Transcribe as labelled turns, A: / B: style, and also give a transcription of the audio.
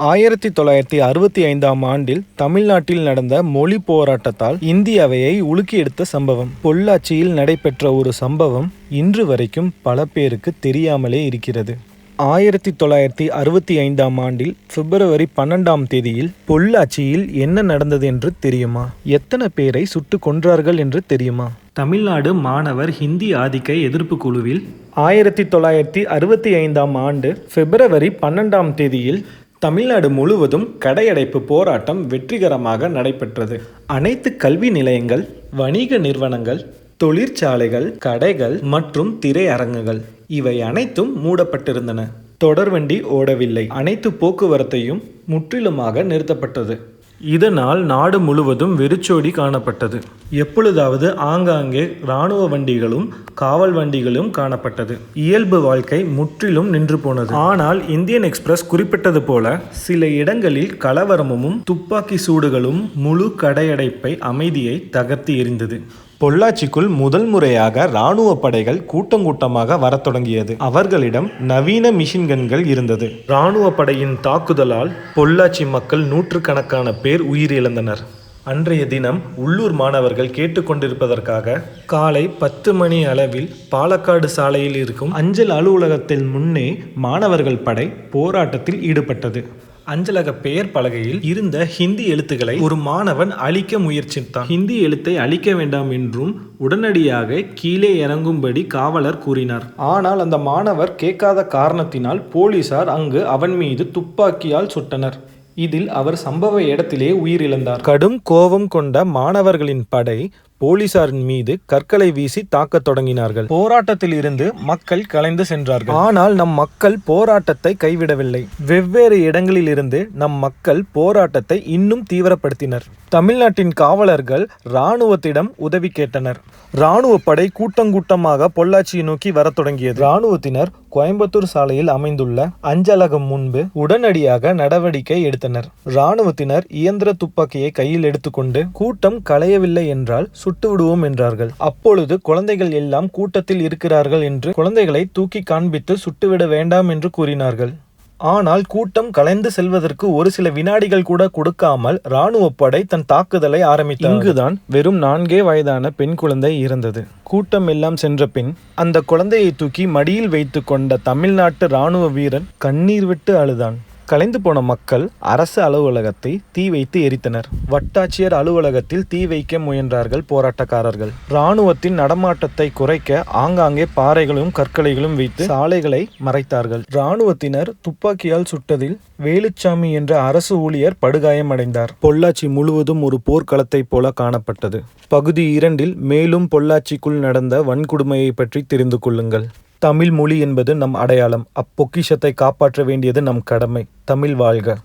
A: ஆயிரத்தி தொள்ளாயிரத்தி அறுபத்தி ஐந்தாம் ஆண்டில் தமிழ்நாட்டில் நடந்த மொழி போராட்டத்தால் இந்தியாவையை உலுக்கி எடுத்த சம்பவம். பொள்ளாச்சியில் நடைபெற்ற ஒரு சம்பவம் இன்று வரைக்கும் பல பேருக்கு தெரியாமலே இருக்கிறது. ஆயிரத்தி தொள்ளாயிரத்தி அறுபத்தி ஐந்தாம் ஆண்டில் பிப்ரவரி பன்னெண்டாம் தேதியில் பொள்ளாச்சியில் என்ன நடந்தது என்று தெரியுமா? எத்தனை பேரை சுட்டு கொன்றார்கள் என்று தெரியுமா? தமிழ்நாடு மாணவர் ஹிந்தி ஆதிக்க எதிர்ப்பு குழுவில் ஆயிரத்தி தொள்ளாயிரத்தி அறுபத்தி ஐந்தாம் ஆண்டு பிப்ரவரி பன்னெண்டாம் தேதியில் தமிழ்நாடு முழுவதும் கடையடைப்பு போராட்டம் வெற்றிகரமாக நடைபெற்றது. அனைத்து கல்வி நிலையங்கள் வணிக நிறுவனங்கள் தொழிற்சாலைகள் கடைகள் மற்றும் திரையரங்குகள் இவை அனைத்தும் மூடப்பட்டிருந்தன. தொடர்வண்டி ஓடவில்லை. அனைத்து போக்குவரத்தையும் முற்றிலுமாக நிறுத்தப்பட்டது. இதனால் நாடு முழுவதும் வெறிச்சோடி காணப்பட்டது. எப்பொழுதாவது ஆங்காங்கே இராணுவ வண்டிகளும் காவல் வண்டிகளும் காணப்பட்டது. இயல்பு வாழ்க்கை முற்றிலும் நின்று போனது. ஆனால் இந்தியன் எக்ஸ்பிரஸ் குறிப்பிட்டது போல சில இடங்களில் கலவரமும் துப்பாக்கி சூடுகளும் முழு கடையடைப்பை அமைதியை தகர்த்து எறிந்தது. பொள்ளாச்சிக்குள் முதல் முறையாக இராணுவ படைகள் கூட்டம் கூட்டமாக வரத் தொடங்கியது. அவர்களிடம் நவீன மிஷின்கன்கள் இருந்தது. இராணுவ படையின் தாக்குதலால் பொள்ளாச்சி மக்கள் நூற்றுக்கணக்கான பேர் உயிரிழந்தனர். அன்றைய தினம் உள்ளூர் மாணவர்கள் கேட்டுக்கொண்டிருப்பதற்காக காலை பத்து மணி அளவில் பாலக்காடு சாலையில் இருக்கும் அஞ்சல் அலுவலகத்தில் முன்னே மாணவர்கள் படை போராட்டத்தில் ஈடுபட்டது. அஞ்சலக பெயர் பலகையில் இருந்த ஹிந்தி எழுத்துக்களை ஒரு மாணவன் அழிக்க முயற்சித்தான். ஹிந்தி எழுத்தை அழிக்க வேண்டாம் என்றும் உடனடியாக கீழே இறங்கும்படி காவலர் கூறினார். ஆனால் அந்த மாணவர் கேட்காத காரணத்தினால் போலீசார் அங்கு அவன் மீது துப்பாக்கியால் சுட்டனர். இதில் அவர் சம்பவ இடத்திலே உயிரிழந்தார். கடும் கோபம் கொண்ட மாணவர்களின் படை போலீசாரின் மீது கற்களை வீசி தாக்கத் தொடங்கினார்கள். போராட்டத்தில் இருந்து மக்கள் கலைந்து சென்றார்கள். ஆனால் நம் மக்கள் போராட்டத்தை கைவிடவில்லை. வெவ்வேறு இடங்களில் இருந்து நம் மக்கள் போராட்டத்தை இன்னும் தீவிரப்படுத்தினர். தமிழ்நாட்டின் காவலர்கள் இராணுவத்திடம் உதவி கேட்டனர். இராணுவ படை கூட்டங்கூட்டமாக பொள்ளாச்சியை நோக்கி வரத் தொடங்கியது. இராணுவத்தினர் கோயம்புத்தூர் சாலையில் அமைந்துள்ள அஞ்சலகம் முன்பு உடனடியாக நடவடிக்கை எடுத்தனர். இராணுவத்தினர் இயந்திர துப்பாக்கியை கையில் எடுத்துக்கொண்டு கூட்டம் களையவில்லை என்றால் சுட்டு விடுவோம் என்றார்கள். அப்பொழுது குழந்தைகள் எல்லாம் கூட்டத்தில் இருக்கிறார்கள் என்று குழந்தைகளை தூக்கி காண்பித்து சுட்டுவிட வேண்டாம் என்று கூறினார்கள். ஆனால் கூட்டம் கலைந்து செல்வதற்கு ஒரு சில வினாடிகள் கூட கொடுக்காமல் இராணுவ படை தன் தாக்குதலை ஆரம்பித்தது இங்குதான் வெறும் நான்கே வயதான பெண் குழந்தை இருந்தது கூட்டம் எல்லாம் சென்ற பின் அந்த குழந்தையை தூக்கி மடியில் வைத்து கொண்ட தமிழ்நாட்டு இராணுவ வீரன் கண்ணீர் விட்டு அழுதான். கலைந்து போன மக்கள் அரசு அலுவலகத்தை தீ வைத்து எரித்தனர். வட்டாட்சியர் அலுவலகத்தில் தீ வைக்க முயன்றார்கள் போராட்டக்காரர்கள். இராணுவத்தின் நடமாட்டத்தை குறைக்க ஆங்காங்கே பாறைகளும் கற்களைகளும் வைத்து சாலைகளை மறைத்தார்கள். இராணுவத்தினர் துப்பாக்கியால் சுட்டதில் வேலுச்சாமி என்ற அரசு ஊழியர் படுகாயமடைந்தார். பொள்ளாச்சி முழுவதும் ஒரு போர்க்களத்தைப் போல காணப்பட்டது. பகுதி இரண்டில் மேலும் பொள்ளாச்சிக்குள் நடந்த வன்கொடுமையை பற்றி தெரிந்து கொள்ளுங்கள். தமிழ் மொழி என்பது நம் அடையாளம். அப்பொக்கிஷத்தை காப்பாற்ற வேண்டியது நம் கடமை. தமிழ் வாழ்க.